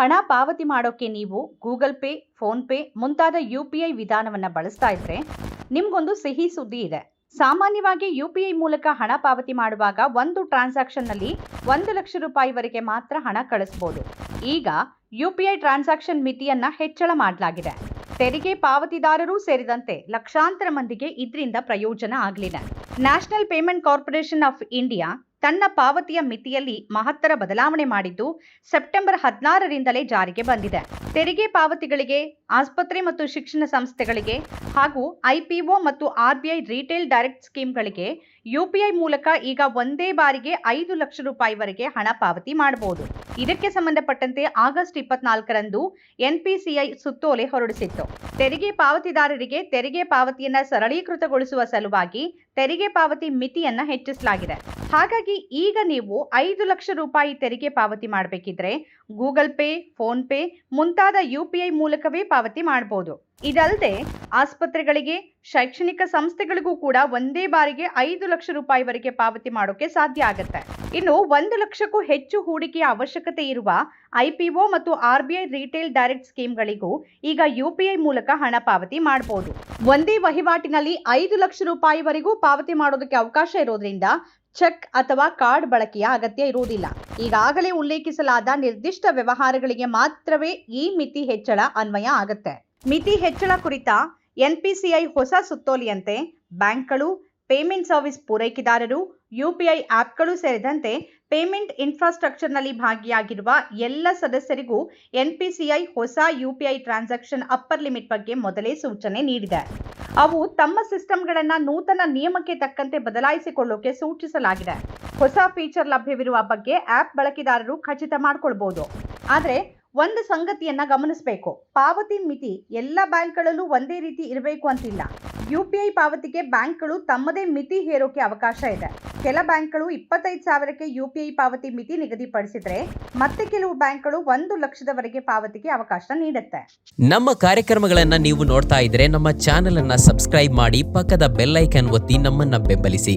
ಹಣ ಪಾವತಿ ಮಾಡೋಕ್ಕೆ ನೀವು ಗೂಗಲ್ ಪೇ, ಫೋನ್ ಪೇ ಮುಂತಾದ ಯು ಪಿ ಐ ವಿಧಾನವನ್ನು ಬಳಸ್ತಾ ಇದ್ರೆ ನಿಮ್ಗೊಂದು ಸಿಹಿ ಸುದ್ದಿ ಇದೆ. ಸಾಮಾನ್ಯವಾಗಿ ಯು ಪಿ ಐ ಮೂಲಕ ಹಣ ಪಾವತಿ ಮಾಡುವಾಗ ಒಂದು ಟ್ರಾನ್ಸಾಕ್ಷನ್ನಲ್ಲಿ ಒಂದು ಲಕ್ಷ ರೂಪಾಯಿವರೆಗೆ ಮಾತ್ರ ಹಣ ಕಳಿಸ್ಬೋದು. ಈಗ ಯು ಪಿ ಐ ಟ್ರಾನ್ಸಾಕ್ಷನ್ ಮಿತಿಯನ್ನು ಹೆಚ್ಚಳ ಮಾಡಲಾಗಿದೆ. ತೆರಿಗೆ ಪಾವತಿದಾರರೂ ಸೇರಿದಂತೆ ಲಕ್ಷಾಂತರ ಮಂದಿಗೆ ಇದರಿಂದ ಪ್ರಯೋಜನ ಆಗಲಿದೆ. National Payment Corporation of India ತನ್ನ ಪಾವತಿಯ ಮಿತಿಯಲ್ಲಿ ಮಹತ್ತರ ಬದಲಾವಣೆ ಮಾಡಿದ್ದು ಸೆಪ್ಟೆಂಬರ್ ಹದಿನಾರರಿಂದಲೇ ಜಾರಿಗೆ ಬಂದಿದೆ. ತೆರಿಗೆ ಪಾವತಿಗಳಿಗೆ, ಆಸ್ಪತ್ರೆ ಮತ್ತು ಶಿಕ್ಷಣ ಸಂಸ್ಥೆಗಳಿಗೆ ಹಾಗೂ ಐಪಿಒ ಮತ್ತು ಆರ್ಬಿಐ ರಿಟೇಲ್ ಡೈರೆಕ್ಟ್ ಸ್ಕೀಮ್ಗಳಿಗೆ ಯುಪಿಐ ಮೂಲಕ ಈಗ ಒಂದೇ ಬಾರಿಗೆ ಐದು ಲಕ್ಷ ರೂಪಾಯಿವರೆಗೆ ಹಣ ಪಾವತಿ ಮಾಡಬಹುದು. ಇದಕ್ಕೆ ಸಂಬಂಧಪಟ್ಟಂತೆ ಆಗಸ್ಟ್ ಇಪ್ಪತ್ನಾಲ್ಕರಂದು ಎನ್ಪಿಸಿಐ ಸುತ್ತೋಲೆ ಹೊರಡಿಸಿತ್ತು. ತೆರಿಗೆ ಪಾವತಿದಾರರಿಗೆ ತೆರಿಗೆ ಪಾವತಿಯನ್ನ ಸರಳೀಕೃತಗೊಳಿಸುವ ಸಲುವಾಗಿ ತೆರಿಗೆ ಪಾವತಿ ಮಿತಿಯನ್ನ ಹೆಚ್ಚಿಸಲಾಗಿದೆ. ಹಾಗಾಗಿ ಈಗ ನೀವು ಐದು ಲಕ್ಷ ರೂಪಾಯಿ ತೆರಿಗೆ ಪಾವತಿ ಮಾಡಬೇಕಿದ್ರೆ ಗೂಗಲ್ ಪೇ, ಫೋನ್ ಪೇ ಮುಂತಾದ ಯುಪಿಐ ಮೂಲಕವೇ ಪಾವತಿ ಮಾಡಬಹುದು. ಇದಲ್ಲದೆ ಆಸ್ಪತ್ರೆಗಳಿಗೆ, ಶೈಕ್ಷಣಿಕ ಸಂಸ್ಥೆಗಳಿಗೂ ಕೂಡ ಒಂದೇ ಬಾರಿಗೆ ಐದು ಲಕ್ಷ ರೂಪಾಯಿವರೆಗೆ ಪಾವತಿ ಮಾಡೋಕೆ ಸಾಧ್ಯ ಆಗುತ್ತೆ. ಇನ್ನು ಒಂದು ಲಕ್ಷಕ್ಕೂ ಹೆಚ್ಚು ಹೂಡಿಕೆಯ ಅವಶ್ಯಕತೆ ಇರುವ ಐಪಿಒ ಮತ್ತು ಆರ್ಬಿಐ ರಿಟೇಲ್ ಡೈರೆಕ್ಟ್ ಸ್ಕೀಮ್ಗಳಿಗೂ ಈಗ ಯುಪಿಐ ಮೂಲಕ ಹಣ ಪಾವತಿ ಮಾಡಬಹುದು ಒಂದೇ ವಹಿವಾಟಿನಲ್ಲಿ ಐದು ಲಕ್ಷ ರೂಪಾಯಿವರೆಗೂ ಪಾವತಿ ಮಾಡೋದಕ್ಕೆ ಅವಕಾಶ ಇರೋದ್ರಿಂದ ಚೆಕ್ ಅಥವಾ ಕಾರ್ಡ್ ಬಳಕೆಯ ಅಗತ್ಯ ಇರುವುದಿಲ್ಲ. ಈಗಾಗಲೇ ಉಲ್ಲೇಖಿಸಲಾದ ನಿರ್ದಿಷ್ಟ ವ್ಯವಹಾರಗಳಿಗೆ ಮಾತ್ರವೇ ಈ ಮಿತಿ ಹೆಚ್ಚಳ ಅನ್ವಯ ಆಗುತ್ತೆ. ಮಿತಿ ಹೆಚ್ಚಳ ಕುರಿತ ಎನ್ಪಿಸಿಐ ಹೊಸ ಸುತ್ತೋಲೆಯಂತೆ ಬ್ಯಾಂಕ್ಗಳು ಪೇಮೆಂಟ್ ಸರ್ವಿಸ್ ಪೂರೈಕೆದಾರರು, ಯುಪಿಐ ಆಪ್ಗಳು ಸೇರಿದಂತೆ ಪೇಮೆಂಟ್ ಇನ್ಫ್ರಾಸ್ಟ್ರಕ್ಚರ್ನಲ್ಲಿ ಭಾಗಿಯಾಗಿರುವ ಎಲ್ಲ ಸದಸ್ಯರಿಗೂ ಎನ್ಪಿಸಿಐ ಹೊಸ ಯುಪಿಐ ಟ್ರಾನ್ಸಾಕ್ಷನ್ ಅಪ್ಪರ್ ಲಿಮಿಟ್ ಬಗ್ಗೆ ಮೊದಲೇ ಸೂಚನೆ ನೀಡಿದೆ. ಅವು ತಮ್ಮ ಸಿಸ್ಟಮ್ಗಳನ್ನು ನೂತನ ನಿಯಮಕ್ಕೆ ತಕ್ಕಂತೆ ಬದಲಾಯಿಸಿಕೊಳ್ಳೋಕೆ ಸೂಚಿಸಲಾಗಿದೆ. ಹೊಸ ಫೀಚರ್ ಲಭ್ಯವಿರುವ ಬಗ್ಗೆ ಆಪ್ ಬಳಕೆದಾರರು ಖಚಿತ ಮಾಡಿಕೊಳ್ಬಹುದು ಆದರೆ ಒಂದು ಸಂಗತಿಯನ್ನ ಗಮನಿಸಬೇಕು. ಪಾವತಿ ಮಿತಿ ಎಲ್ಲ ಬ್ಯಾಂಕ್ಗಳಲ್ಲೂ ಒಂದೇ ರೀತಿ ಇರಬೇಕು ಅಂತಿಲ್ಲ. ಯು ಪಿ ಐ ಪಾವತಿಗೆ ಬ್ಯಾಂಕ್ಗಳು ತಮ್ಮದೇ ಮಿತಿ ಹೇರೋಕೆ ಅವಕಾಶ ಇದೆ. ಕೆಲ ಬ್ಯಾಂಕ್ಗಳು ಇಪ್ಪತ್ತೈದು ಸಾವಿರಕ್ಕೆ ಯು ಪಿ ಐ ಪಾವತಿ ಮಿತಿ ನಿಗದಿಪಡಿಸಿದ್ರೆ ಮತ್ತೆ ಕೆಲವು ಬ್ಯಾಂಕ್ಗಳು ಒಂದು ಲಕ್ಷದವರೆಗೆ ಪಾವತಿಗೆ ಅವಕಾಶ ನೀಡುತ್ತೆ. ನಮ್ಮ ಕಾರ್ಯಕ್ರಮಗಳನ್ನ ನೀವು ನೋಡ್ತಾ ಇದ್ರೆ ನಮ್ಮ ಚಾನೆಲ್ ಅನ್ನ ಸಬ್ಸ್ಕ್ರೈಬ್ ಮಾಡಿ ಪಕ್ಕದ ಬೆಲ್ ಒತ್ತಿ ನಮ್ಮನ್ನ ಬೆಂಬಲಿಸಿ.